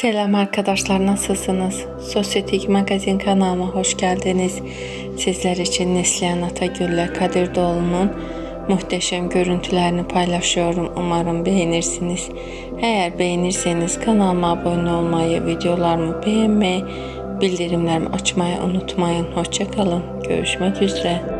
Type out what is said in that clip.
Selam arkadaşlar nasılsınız? Sosyetik Magazin kanalıma hoş geldiniz. Sizler için Neslihan Atagül'le Kadir Doğulu'nun muhteşem görüntülerini paylaşıyorum. Umarım beğenirsiniz. Eğer beğenirseniz kanalıma abone olmayı, videolarımı beğenmeyi, bildirimlerimi açmayı unutmayın. Hoşçakalın. Görüşmek üzere.